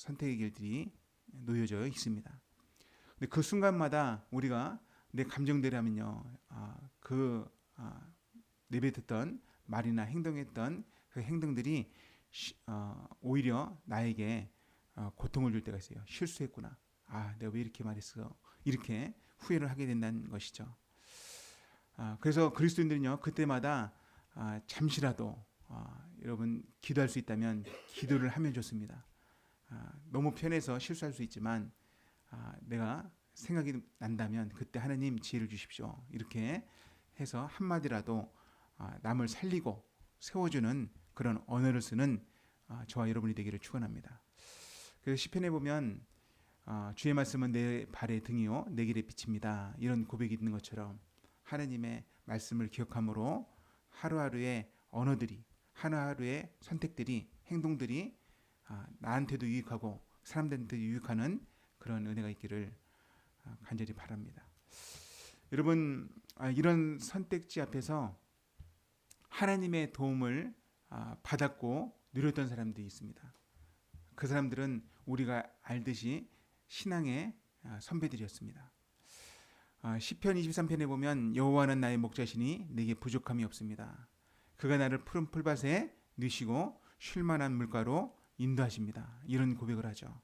선택의 길들이 놓여져 있습니다. 근데 그 순간마다 우리가 내 감정대로하면요, 아, 그 아, 내뱉었던 말이나 행동했던 그 행동들이 시, 어, 오히려 나에게 어, 고통을 줄 때가 있어요. 실수했구나. 아, 내가 왜 이렇게 말했어? 이렇게 후회를 하게 된다는 것이죠. 아, 그래서 그리스도인들은요 그때마다 아, 잠시라도 아, 여러분 기도할 수 있다면 기도를 하면 좋습니다. 아, 너무 편해서 실수할 수 있지만 아, 내가 생각이 난다면 그때 하나님 지혜를 주십시오. 이렇게 해서 한 마디라도 아, 남을 살리고 세워주는 그런 언어를 쓰는 아, 저와 여러분이 되기를 축원합니다. 그래서 시편에 보면 아, 주의 말씀은 내 발의 등이요 내 길의 빛입니다. 이런 고백이 있는 것처럼 하나님의 말씀을 기억함으로 하루하루의 언어들이 하루하루의 선택들이 행동들이 아, 나한테도 유익하고 사람들한테도 유익하는 그런 은혜가 있기를 아, 간절히 바랍니다. 여러분 아, 이런 선택지 앞에서 하나님의 도움을 아, 받았고 누렸던 사람들이 있습니다. 그 사람들은 우리가 알듯이 신앙의 아, 선배들이었습니다. 아, 시편 23편에 보면 여호와는 나의 목자시니 내게 부족함이 없습니다. 그가 나를 푸른 풀밭에 누시고 쉴만한 물가로 인도하십니다. 이런 고백을 하죠.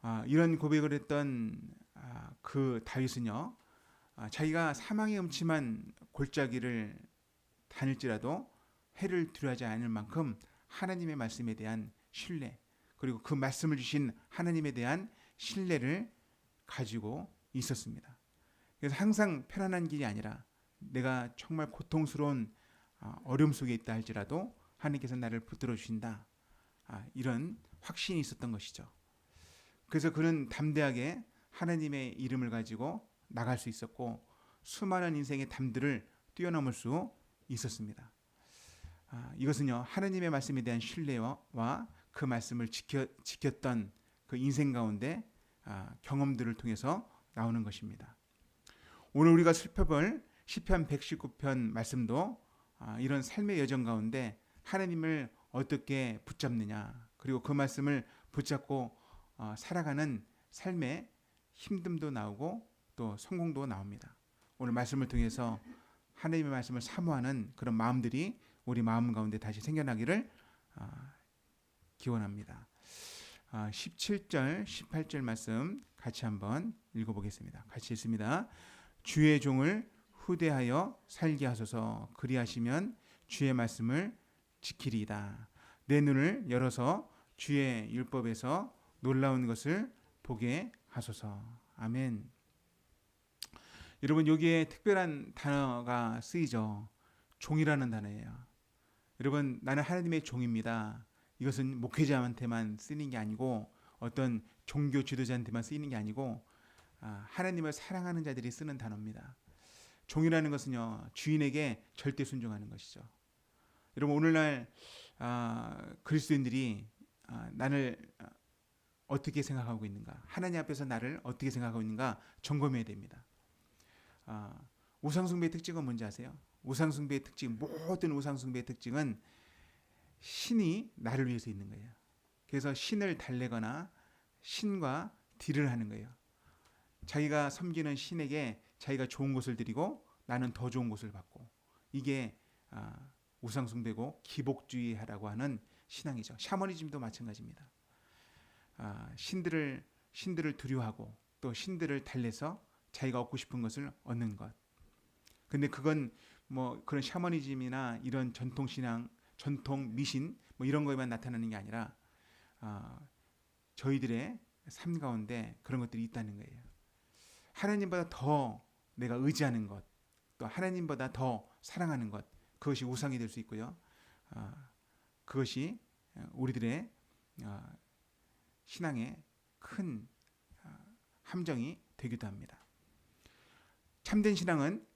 아, 이런 고백을 했던 아, 그 다윗은요, 아, 자기가 사망의 음침한 골짜기를 다닐지라도 해를 두려워하지 않을 만큼 하나님의 말씀에 대한 신뢰 그리고 그 말씀을 주신 하나님에 대한 신뢰를 가지고 있었습니다. 그래서 항상 편안한 길이 아니라 내가 정말 고통스러운 아, 어려움 속에 있다 할지라도 하나님께서 나를 붙들어 주신다. 아, 이런 확신이 있었던 것이죠. 그래서 그는 담대하게 하나님의 이름을 가지고 나갈 수 있었고 수많은 인생의 담들을 뛰어넘을 수 있었습니다. 아, 이것은요 하나님의 말씀에 대한 신뢰와 그 말씀을 지켜, 지켰던 그 인생 가운데 아, 경험들을 통해서 나오는 것입니다. 오늘 우리가 살펴볼 시편 119편 말씀도 아, 이런 삶의 여정 가운데 하나님을 어떻게 붙잡느냐 그리고 그 말씀을 붙잡고 어, 살아가는 삶의 힘듦도 나오고 또 성공도 나옵니다. 오늘 말씀을 통해서 하나님의 말씀을 사모하는 그런 마음들이 우리 마음 가운데 다시 생겨나기를 아, 기원합니다. 17절, 18절 말씀 같이 한번 읽어보겠습니다. 같이 읽습니다. 주의 종을 후대하여 살게 하소서 그리하시면 주의 말씀을 지키리이다. 내 눈을 열어서 주의 율법에서 놀라운 것을 보게 하소서. 아멘. 여러분 여기에 특별한 단어가 쓰이죠. 종이라는 단어예요. 여러분 나는 하나님의 종입니다. 이것은 목회자한테만 쓰이는 게 아니고 어떤 종교 지도자한테만 쓰이는 게 아니고 아, 하나님을 사랑하는 자들이 쓰는 단어입니다. 종이라는 것은요 주인에게 절대 순종하는 것이죠. 여러분 오늘날 아, 그리스도인들이 아, 나를 어떻게 생각하고 있는가, 하나님 앞에서 나를 어떻게 생각하고 있는가 점검해야 됩니다. 우상 숭배의 특징은 뭔지 아세요? 우상 숭배의 특징, 모든 우상 숭배의 특징은 신이 나를 위해서 있는 거예요. 그래서 신을 달래거나 신과 딜을 하는 거예요. 자기가 섬기는 신에게 자기가 좋은 것을 드리고 나는 더 좋은 것을 받고 이게 아, 우상숭배고 기복주의라고 하는 신앙이죠. 샤머니즘도 마찬가지입니다. 아, 신들을 신들을 두려워하고 또 신들을 달래서 자기가 얻고 싶은 것을 얻는 것. 근데 그건 뭐 그런 샤머니즘이나 이런 전통 신앙, 전통 미신 뭐 이런 거에만 나타나는 게 아니라 어, 저희들의 삶 가운데 그런 것들이 있다는 거예요. 하나님보다 더 내가 의지하는 것, 또 하나님보다 더 사랑하는 것, 그것이 우상이 될 수 있고요. 어, 그것이 우리들의 어, 신앙의 큰 어, 함정이 되기도 합니다. 참된 신앙은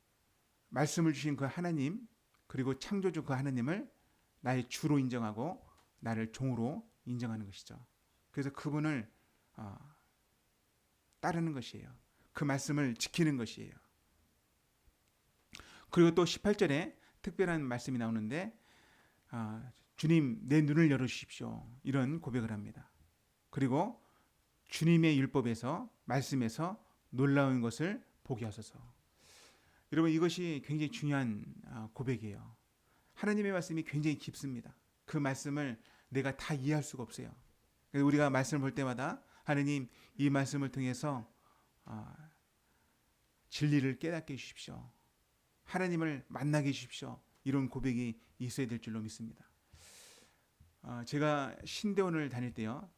말씀을 주신 그 하나님 그리고 창조주 그 하나님을 나의 주로 인정하고 나를 종으로 인정하는 것이죠. 그래서 그분을 어, 따르는 것이에요. 그 말씀을 지키는 것이에요. 그리고 또 18절에 특별한 말씀이 나오는데 어, 주님 내 눈을 열어주십시오. 이런 고백을 합니다. 그리고 주님의 율법에서 말씀에서 놀라운 것을 보게 하소서. 여러분 이것이 굉장히 중요한 아, 고백이에요. 하나님의 말씀이 굉장히 깊습니다. 그 말씀을 내가 다 이해할 수가 없어요. 우리가 말씀을 볼 때마다 하나님 이 말씀을 통해서 아, 진리를 깨닫게 해주십시오. 하나님을 만나게 해주십시오. 이런 고백이 있어야 될 줄로 믿습니다. 아, 제가 신대원을 다닐 때요,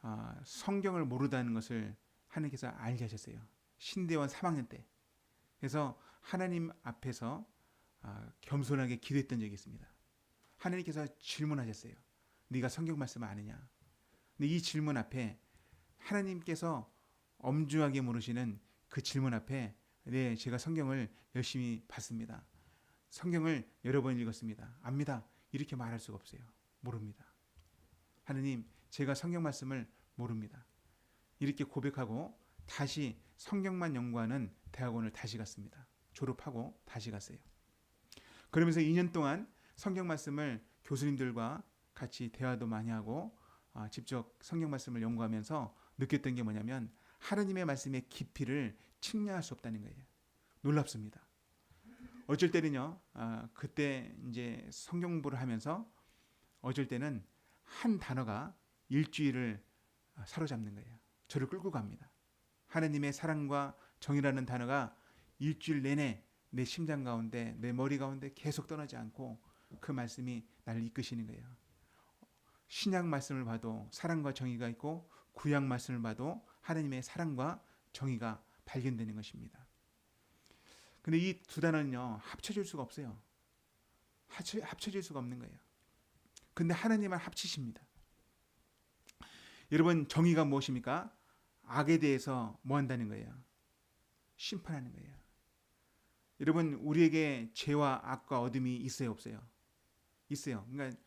아, 성경을 모르다는 것을 하나님께서 알게 하셨어요. 신대원 3학년 때. 그래서 하나님 앞에서 아, 겸손하게 기도했던 적이 있습니다. 하나님께서 질문하셨어요. 네가 성경 말씀 아느냐? 근데 이 질문 앞에 하나님께서 엄중하게 물으시는 그 질문 앞에 네, 제가 성경을 열심히 봤습니다. 성경을 여러 번 읽었습니다. 압니다. 이렇게 말할 수가 없어요. 모릅니다. 하느님, 제가 성경 말씀을 모릅니다. 이렇게 고백하고 다시 성경만 연구하는 대학원을 다시 갔습니다. 졸업하고 다시 갔어요. 그러면서 2년 동안 성경 말씀을 교수님들과 같이 대화도 많이 하고 아, 직접 성경 말씀을 연구하면서 느꼈던 게 뭐냐면 하나님의 말씀의 깊이를 측량할 수 없다는 거예요. 놀랍습니다. 어쩔 때는요, 아, 그때 이제 성경 공부를 하면서 어쩔 때는 한 단어가 일주일을 사로잡는 거예요. 저를 끌고 갑니다. 하나님의 사랑과 정이라는 단어가 일주일 내내 내 심장 가운데, 내 머리 가운데 계속 떠나지 않고 그 말씀이 나를 이끄시는 거예요. 신약 말씀을 봐도 사랑과 정의가 있고 구약 말씀을 봐도 하나님의 사랑과 정의가 발견되는 것입니다. 근데 이 두 단어는요, 합쳐질 수가 없어요. 합쳐, 합쳐질 수가 없는 거예요. 근데 하나님은 합치십니다. 여러분, 정의가 무엇입니까? 악에 대해서 뭐 한다는 거예요? 심판하는 거예요. 여러분, 우리에게 죄와 악과 어둠이 있어요, 없어요? 있어요. 그러니까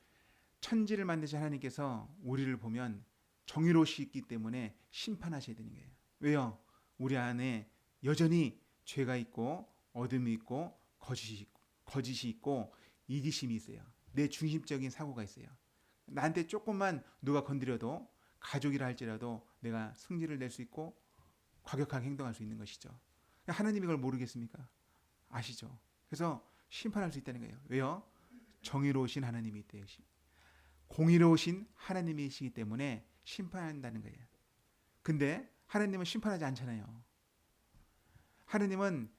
천지를 만드신 하나님께서 우리를 보면 정의로우시기 때문에 심판하셔야 되는 거예요. 왜요? 우리 안에 여전히 죄가 있고 어둠이 있고 거짓이 있고, 거짓이 있고 이기심이 있어요. 내 중심적인 사고가 있어요. 나한테 조금만 누가 건드려도 가족이라 할지라도 내가 승리를 낼 수 있고 과격하게 행동할 수 있는 것이죠. 하나님이 그걸 모르겠습니까? 아시죠? 그래서 심판할 수 있다는 거예요. 왜요? 정의로우신 하나님이 있대요. 공의로우신 하나님이시기 때문에 심판한다는 거예요. 근데 하나님은 심판하지 않잖아요. 하나님은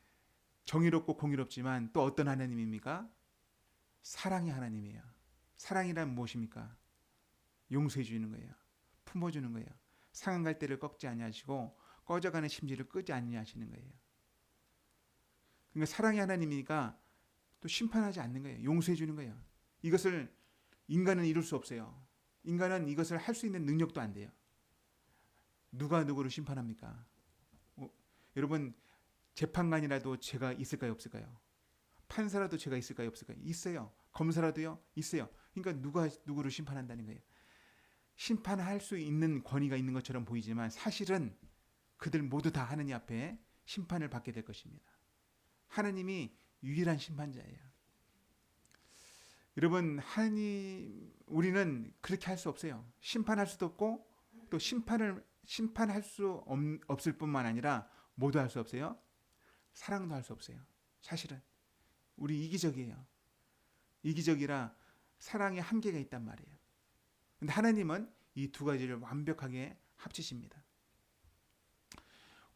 정의롭고 공의롭지만 또 어떤 하나님입니까? 사랑의 하나님이에요. 사랑이란 무엇입니까? 용서해 주는 거예요. 품어 주는 거예요. 상한 갈 때를 꺾지 아니하시고 꺼져가는 심지를 끄지 아니하시는 거예요. 그러니까 사랑의 하나님이니까 또 심판하지 않는 거예요. 용서해 주는 거예요. 이것을 인간은 이룰 수 없어요. 인간은 이것을 할 수 있는 능력도 안 돼요. 누가 누구를 심판합니까? 어, 여러분 재판관이라도 죄가 있을까요, 없을까요? 판사라도 죄가 있을까요, 없을까요? 있어요. 검사라도요, 있어요. 그러니까 누가 누구를 심판한다는 거예요. 심판할 수 있는 권위가 있는 것처럼 보이지만 사실은 그들 모두 다 하느님 앞에 심판을 받게 될 것입니다. 하나님이 유일한 심판자예요. 여러분 하나님 우리는 그렇게 할 수 없어요. 심판할 수도 없고 또 심판을 심판할 수 없, 없을 뿐만 아니라 모두 할수 없어요. 사랑도 할 수 없어요. 사실은 우리 이기적이에요. 이기적이라 사랑에 한계가 있단 말이에요. 근데 하나님은 이 두 가지를 완벽하게 합치십니다.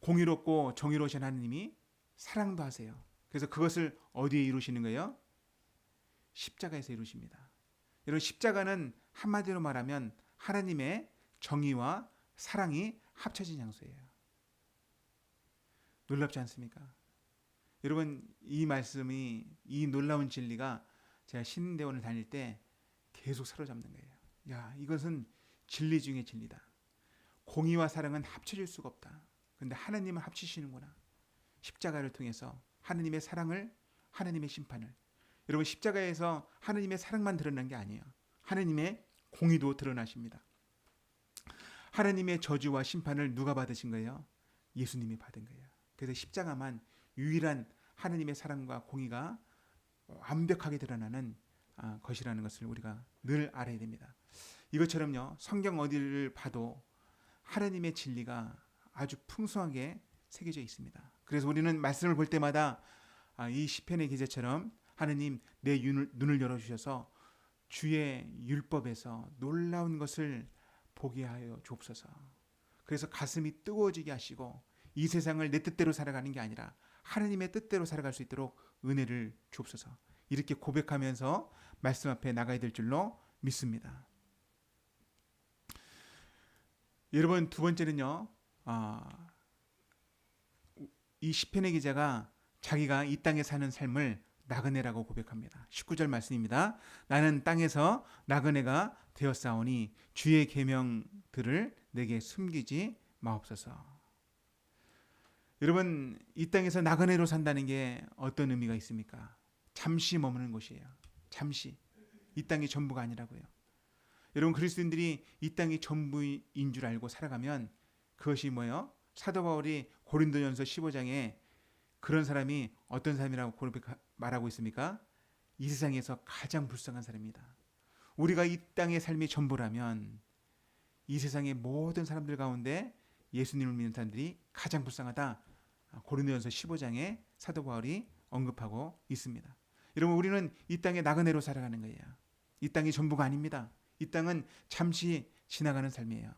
공의롭고 정의로우신 하나님이 사랑도 하세요. 그래서 그것을 어디에 이루시는 거예요? 십자가에서 이루십니다. 여러분 십자가는 한마디로 말하면 하나님의 정의와 사랑이 합쳐진 장소예요. 놀랍지 않습니까? 여러분 이 말씀이 이 놀라운 진리가 제가 신대원을 다닐 때 계속 사로잡는 거예요. 야 이것은 진리 중의 진리다. 공의와 사랑은 합쳐질 수가 없다. 근데 하나님은 합치시는구나. 십자가를 통해서 하나님의 사랑을 하나님의 심판을 여러분 십자가에서 하나님의 사랑만 드러난 게 아니에요. 하나님의 공의도 드러나십니다. 하나님의 저주와 심판을 누가 받으신 거예요? 예수님이 받은 거예요. 그래서 십자가만 유일한 하나님의 사랑과 공의가 완벽하게 드러나는 아, 것이라는 것을 우리가 늘 알아야 됩니다. 이것처럼요, 성경 어디를 봐도 하나님의 진리가 아주 풍성하게 새겨져 있습니다. 그래서 우리는 말씀을 볼 때마다 아, 이 시편의 기자처럼 하느님 내 눈을 열어 주셔서 주의 율법에서 놀라운 것을 보게 하여 주옵소서. 그래서 가슴이 뜨거워지게 하시고 이 세상을 내 뜻대로 살아가는 게 아니라 하나님의 뜻대로 살아갈 수 있도록 은혜를 주옵소서. 이렇게 고백하면서 말씀 앞에 나가야 될 줄로 믿습니다. 여러분 두 번째는요. 아, 이 시편의 기자가 자기가 이 땅에 사는 삶을 나그네라고 고백합니다. 19절 말씀입니다. 나는 땅에서 나그네가 되었사오니 주의 계명들을 내게 숨기지 마옵소서. 여러분 이 땅에서 나그네로 산다는 게 어떤 의미가 있습니까? 잠시 머무는 곳이에요. 잠시 이 땅이 전부가 아니라고요. 여러분 그리스도인들이 이 땅이 전부인 줄 알고 살아가면 그것이 뭐예요? 사도 바울이 고린도전서 15장에 그런 사람이 어떤 사람이라고 말하고 있습니까? 이 세상에서 가장 불쌍한 사람입니다. 우리가 이 땅의 삶이 전부라면 이 세상의 모든 사람들 가운데 예수님을 믿는 사람들이 가장 불쌍하다. 고린도전서 15장에 사도 바울이 언급하고 있습니다. 여러분 우리는 이 땅에 나그네로 살아가는 거예요. 이 땅이 전부가 아닙니다. 이 땅은 잠시 지나가는 삶이에요.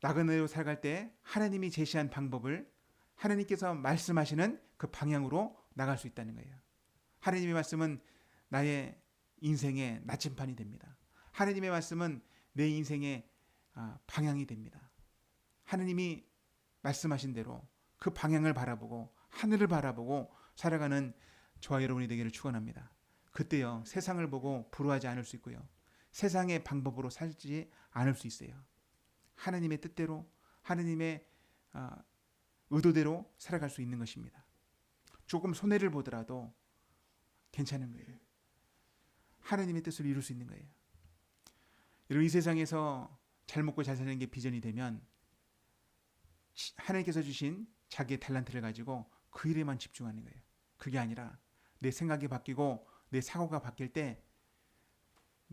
나그네로 살아갈 때 하나님이 제시한 방법을 하나님께서 말씀하시는 그 방향으로 나갈 수 있다는 거예요. 하나님의 말씀은 나의 인생의 나침판이 됩니다. 하나님의 말씀은 내 인생의 아, 방향이 됩니다. 하나님이 말씀하신 대로 그 방향을 바라보고 하늘을 바라보고 살아가는 저와 여러분이 되기를 축원합니다. 그때요 세상을 보고 불우하지 않을 수 있고요 세상의 방법으로 살지 않을 수 있어요. 하나님의 뜻대로 하나님의 아, 의도대로 살아갈 수 있는 것입니다. 조금 손해를 보더라도 괜찮은 거예요. 하나님의 뜻을 이룰 수 있는 거예요. 여러분 이 세상에서 잘 먹고 잘 사는 게 비전이 되면 하나님께서 주신 자기의 달란트를 가지고 그 일에만 집중하는 거예요. 그게 아니라 내 생각이 바뀌고 내 사고가 바뀔 때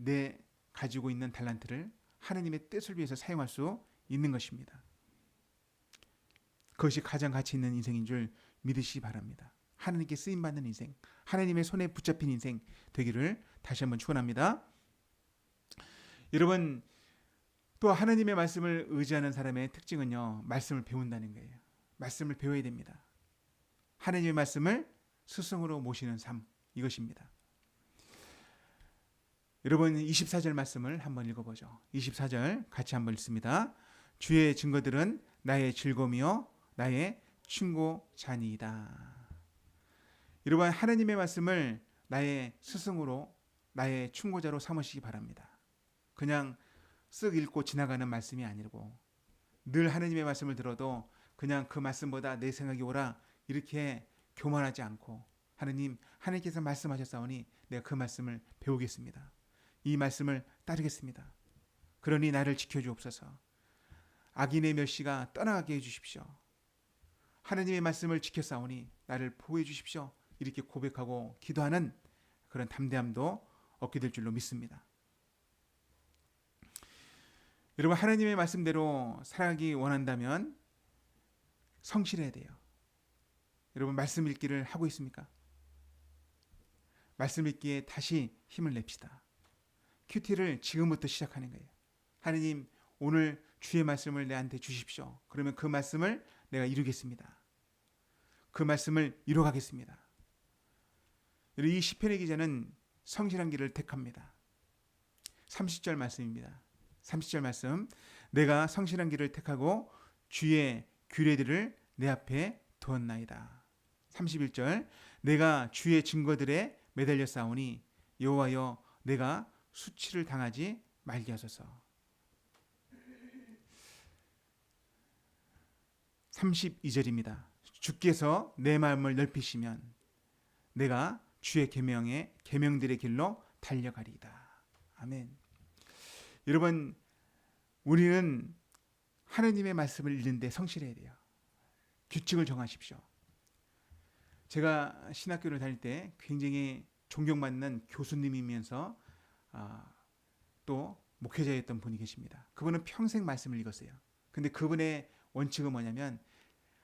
내 가지고 있는 달란트를 하나님의 뜻을 위해서 사용할 수 있는 것입니다. 그것이 가장 가치 있는 인생인 줄 믿으시기 바랍니다. 하나님께 쓰임 받는 인생, 하나님의 손에 붙잡힌 인생 되기를 다시 한번 축원합니다. 여러분 또 하나님의 말씀을 의지하는 사람의 특징은요. 말씀을 배운다는 거예요. 말씀을 배워야 됩니다. 하나님의 말씀을 스승으로 모시는 삶 이것입니다. 여러분 24절 말씀을 한번 읽어보죠. 24절 같이 한번 읽습니다. 주의 증거들은 나의 즐거움이요 나의 충고자니이다. 여러분 하나님의 말씀을 나의 스승으로 나의 충고자로 삼으시기 바랍니다. 그냥 쓱 읽고 지나가는 말씀이 아니고 늘 하나님의 말씀을 들어도 그냥 그 말씀보다 내 생각이 오라 이렇게 교만하지 않고 하느님 하나님께서 말씀하셨사오니 내가 그 말씀을 배우겠습니다. 이 말씀을 따르겠습니다. 그러니 나를 지켜주옵소서. 악인의 멸시가 떠나가게 해주십시오. 하나님의 말씀을 지켰사오니 나를 보호해 주십시오. 이렇게 고백하고 기도하는 그런 담대함도 얻게 될 줄로 믿습니다. 여러분 하나님의 말씀대로 살아가기 원한다면 성실해야 돼요. 여러분 말씀 읽기를 하고 있습니까? 말씀 읽기에 다시 힘을 냅시다. 큐티를 지금부터 시작하는 거예요. 하나님 오늘 주의 말씀을 내한테 주십시오. 그러면 그 말씀을 내가 이루겠습니다. 그 말씀을 이루가겠습니다. 이 시편의 기자는 성실한 길을 택합니다. 30절 말씀입니다. 30절 말씀. 내가 성실한 길을 택하고 주의 규례들을 내 앞에 두었나이다. 31절. 내가 주의 증거들에 매달려 싸우니 여호와여 내가 수치를 당하지 말게 하소서. 32절입니다. 주께서 내 마음을 넓히시면 내가 주의 계명의 계명들의 길로 달려가리이다. 아멘. 여러분 우리는 하나님의 말씀을 읽는데 성실해야 돼요. 규칙을 정하십시오. 제가 신학교를 다닐 때 굉장히 존경받는 교수님이면서 아, 또 목회자였던 분이 계십니다. 그분은 평생 말씀을 읽었어요. 근데 그분의 원칙은 뭐냐면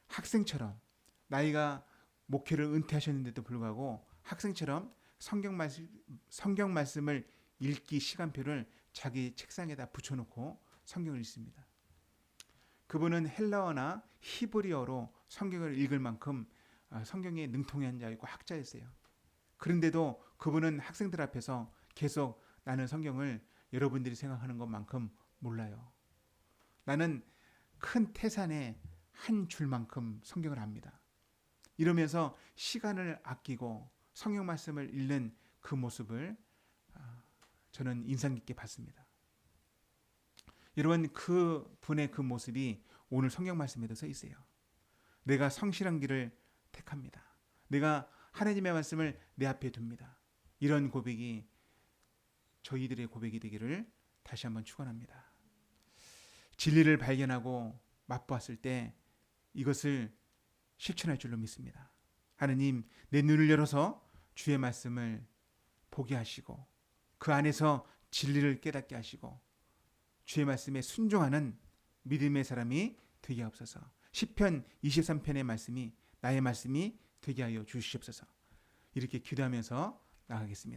학생처럼 나이가 목회를 은퇴하셨는데도 불구하고 학생처럼 성경 말씀 성경 말씀을 읽기 시간표를 자기 책상에다 붙여놓고 성경을 읽습니다. 그분은 헬라어나 히브리어로 성경을 읽을 만큼 아, 성경에 능통한 자이고 학자였어요. 그런데도 그분은 학생들 앞에서 계속 나는 성경을 여러분들이 생각하는 것만큼 몰라요. 나는 큰 태산의 한 줄만큼 성경을 압니다. 이러면서 시간을 아끼고 성경 말씀을 읽는 그 모습을 아, 저는 인상 깊게 봤습니다. 여러분 그 분의 그 모습이 오늘 성경 말씀에도 써 있어요. 내가 성실한 길을 택합니다. 내가 하나님의 말씀을 내 앞에 둡니다. 이런 고백이 저희들의 고백이 되기를 다시 한번 축원합니다. 진리를 발견하고 맛보았을 때 이것을 실천할 줄로 믿습니다. 하느님 내 눈을 열어서 주의 말씀을 보게 하시고 그 안에서 진리를 깨닫게 하시고 주의 말씀에 순종하는 믿음의 사람이 되게 하옵소서. 시편 23편의 말씀이 나의 말씀이 되게 하여 주시옵소서. 이렇게 기도하면서 나가겠습니다.